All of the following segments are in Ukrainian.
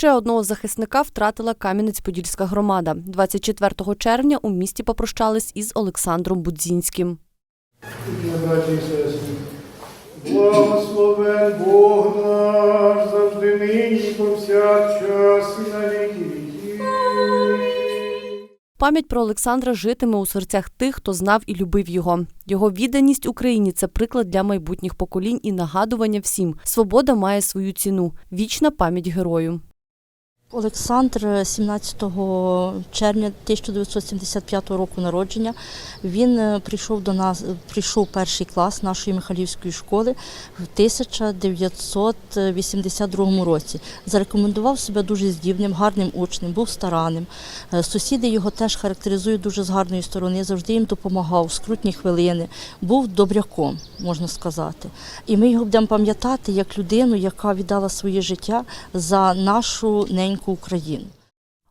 Ще одного захисника втратила Кам'янець-Подільська громада. 24 червня у місті попрощались із Олександром Будзінським. Благословен Бог наш завжди нині повсякчас і на віки. Пам'ять про Олександра житиме у серцях тих, хто знав і любив його. Його відданість Україні це приклад для майбутніх поколінь і нагадування всім. Свобода має свою ціну. Вічна пам'ять герою. Олександр 17 червня 1975 року народження. Він е, прийшов до нас, прийшов перший клас нашої Михайлівської школи в 1982 році. Зарекомендував себе дуже здібним, гарним учнем, був старанним. Е, Сусіди його теж характеризують дуже з гарної сторони, завжди їм допомагав, в скрутні хвилини, був добряком, можна сказати. І ми його будемо пам'ятати як людину, яка віддала своє життя за нашу неньку Україну.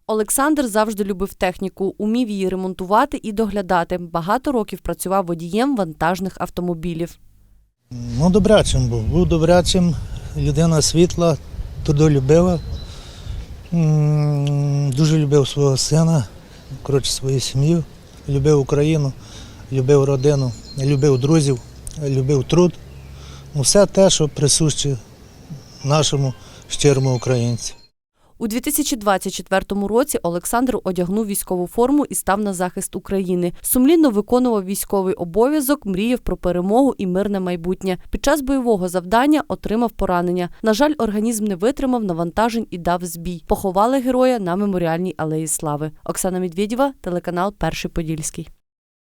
Олександр завжди любив техніку, умів її ремонтувати і доглядати. Багато років працював водієм вантажних автомобілів. Ну, добрячим був. Був добрячим, людина світла, трудолюбива. М, Дуже любив свого сина, коротше, свою сім'ю, любив Україну, любив родину, любив друзів, любив труд. Ну, Все те, що присуще нашому щирому українцю. У 2024 році Олександр одягнув військову форму і став на захист України. Сумлінно виконував військовий обов'язок, мріяв про перемогу і мирне майбутнє. Під час бойового завдання отримав поранення. На жаль, організм не витримав навантажень і дав збій. Поховали героя на меморіальній алеї Слави. Оксана Медведєва, телеканал Перший Подільський.